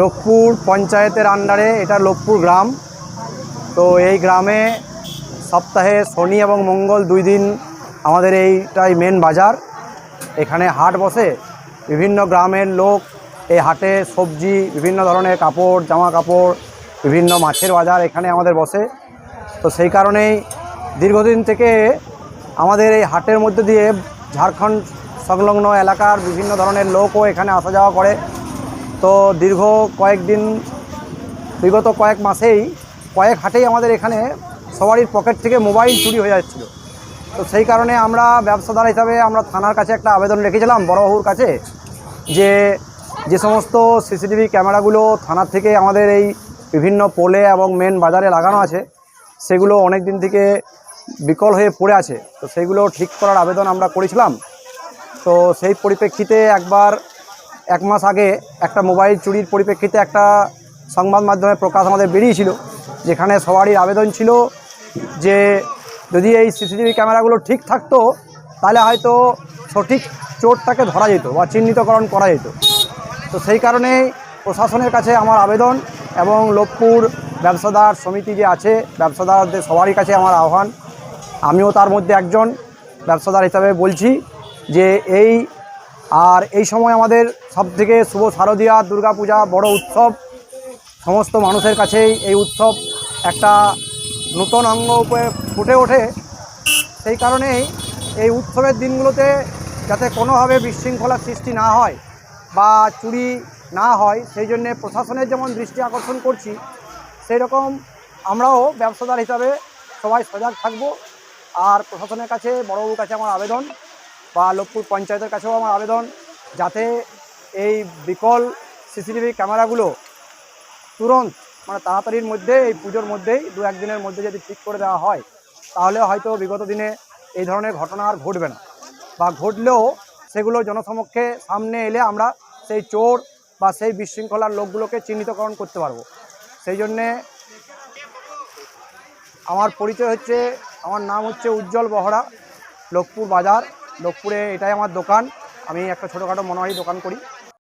লোকপুর পঞ্চায়েতের আন্ডারে, এটা লোকপুর গ্রাম। তো এই গ্রামে সপ্তাহে শনি এবং মঙ্গল দুই দিন আমাদের এইটাই মেন বাজার। এখানে হাট বসে। বিভিন্ন গ্রামের লোক এই হাটে সবজি, বিভিন্ন ধরনের কাপড় জামা কাপড় বিভিন্ন মাছের বাজার এখানে আমাদের বসে। তো সেই কারণেই দীর্ঘদিন থেকে আমাদের এই হাটের মধ্যে দিয়ে ঝাড়খণ্ড সংলগ্ন এলাকার বিভিন্ন ধরনের লোকও এখানে আসা যাওয়া করে। তো দীর্ঘ কয়েকদিন, বিগত কয়েক মাসেই, কয়েক হাটেই আমাদের এখানে সবারই পকেট থেকে মোবাইল চুরি হয়ে যাচ্ছিল। তো সেই কারণে আমরা ব্যবসাদার হিসাবে আমরা থানার কাছে একটা আবেদন রেখেছিলাম বড়বাবুর কাছে, যে যে সমস্ত সিসিটিভি ক্যামেরাগুলো থানার থেকে আমাদের এই বিভিন্ন পোলে এবং মেন বাজারে লাগানো আছে, সেগুলো অনেক দিন থেকে বিকল হয়ে পড়ে আছে। তো সেগুলো ঠিক করার আবেদন আমরা করেছিলাম। তো সেই পরিপ্রেক্ষিতে একবার এক মাস আগে একটা মোবাইল চুরির পরিপ্রেক্ষিতে একটা সংবাদ মাধ্যমে প্রকাশ আমাদের বেরিয়েছিল, যেখানে সবারই আবেদন ছিল যে যদি এই সিসিটিভি ক্যামেরাগুলো ঠিক থাকতো, তাহলে হয়তো সঠিক চোরটাকে ধরা যেত বা চিহ্নিতকরণ করা যেত। তো সেই কারণেই প্রশাসনের কাছে আমার আবেদন এবং লোকপুর ব্যবসাদার সমিতি যে আছে, ব্যবসাদারদের সবারই কাছে আমার আহ্বান। আমিও তার মধ্যে একজন ব্যবসাদার হিসাবে বলছি যে এই আর এই সময় আমাদের সবথেকে শুভ শারদীয়া, দুর্গাপূজা, বড় উৎসব, সমস্ত মানুষের কাছেই এই উৎসব একটা নূতন অঙ্গ ফুটে ওঠে। সেই কারণেই এই উৎসবের দিনগুলোতে যাতে কোনোভাবে বিশৃঙ্খলার সৃষ্টি না হয় বা চুরি না হয়, সেই জন্যে প্রশাসনের যেমন দৃষ্টি আকর্ষণ করছি সেই রকম আমরাও ব্যবসাদার হিসাবে সবাই সজাগ থাকব। আর প্রশাসনের কাছে, বড়বাবুর কাছে আমার আবেদন বা লোকপুর পঞ্চায়েতের কাছেও আমার আবেদন, যাতে এই বিকল সিসিটিভি ক্যামেরাগুলো তুরন্ত মানে তাড়াতাড়ির মধ্যে, এই পুজোর মধ্যেই, দু একদিনের মধ্যে যদি ঠিক করে দেওয়া হয়, তাহলে হয়তো বিগত দিনে এই ধরনের ঘটনা আর ঘটবে না। বা ঘটলেও সেগুলো জনসমক্ষে সামনে এলে আমরা সেই চোর বা সেই বিশৃঙ্খলার লোকগুলোকে চিহ্নিতকরণ করতে পারব। সেই জন্যে আমার পরিচয় হচ্ছে, আমার নাম হচ্ছে উজ্জ্বল বহরা, লোকপুর বাজার। লোকপুরে এটাই আমার দোকান। আমি একটা ছোটোখাটো মনোহারি দোকান করি।